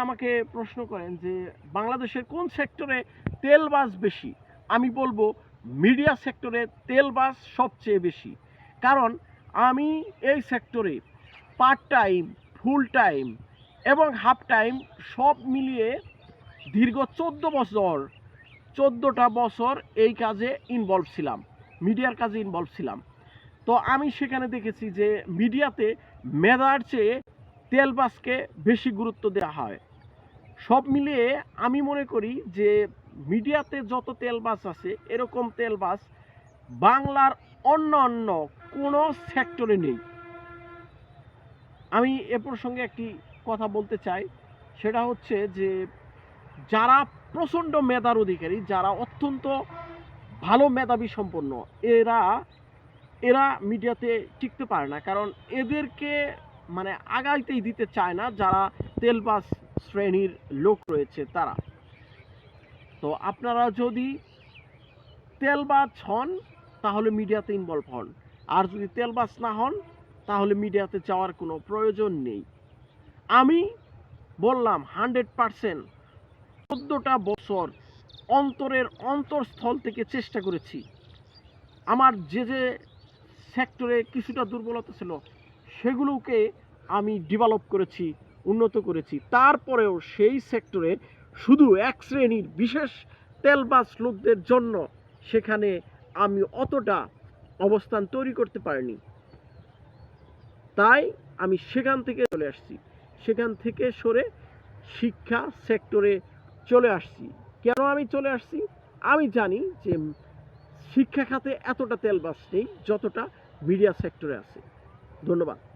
আমাকে প্রশ্ন করেন যে বাংলাদেশের কোন সেক্টরে তেলবাস বেশি? আমি বলব মিডিয়া সেক্টরে তেলবাস সবচেয়ে বেশি। কারণ আমি এই সেক্টরে পার্ট টাইম ফুল টাইম এবং হাফ টাইম সব মিলিয়ে দীর্ঘ চোদ্দ বছর, চোদ্দোটা বছর এই কাজে ইনভলভ ছিলাম, মিডিয়ার কাজে ইনভলভ ছিলাম। তো আমি সেখানে দেখেছি যে মিডিয়াতে মেধার চেয়ে তেল তেলবাসকে বেশি গুরুত্ব দেওয়া হয়। সব মিলিয়ে আমি মনে করি যে মিডিয়াতে যত তেল তেলবাস আছে, এরকম তেল তেলবাস বাংলার অন্য অন্য কোনো সেক্টরে নেই। আমি এ প্রসঙ্গে একটি কথা বলতে চাই, সেটা হচ্ছে যে যারা প্রচণ্ড মেধার অধিকারী, যারা অত্যন্ত ভালো মেধাবী সম্পন্ন, এরা এরা মিডিয়াতে টিকতে পারে না। কারণ এদেরকে মানে আগাইতেই দিতে চায় না যারা তেলবাস শ্রেণির লোক রয়েছে তারা। তো আপনারা যদি তেলবাজ হন, তাহলে মিডিয়াতে ইনভলভ হন। আর যদি তেলবাজ না হন, তাহলে মিডিয়াতে যাওয়ার কোনো প্রয়োজন নেই। আমি বললাম, হান্ড্রেড পারসেন্ট চোদ্দোটা বছর অন্তরের অন্তরস্থল থেকে চেষ্টা করেছি। আমার যে যে সেক্টরে কিছুটা দুর্বলতা ছিল, সেগুলোকে আমি ডেভেলপ করেছি। উন্নত করেছি। তারপরেও সেই সেক্টরে শুধু এক শ্রেণির বিশেষ তেলবাস লোকদের জন্য সেখানে আমি অতটা অবস্থান তৈরি করতে পারিনি। তাই আমি সেখান থেকে চলে আসছি। সেখান থেকে সরে শিক্ষা সেক্টরে চলে আসছি। কেন আমি চলে আসছি? আমি জানি যে শিক্ষা খাতে এতটা তেলবাস নেই যতটা মিডিয়া সেক্টরে আছে। ধন্যবাদ।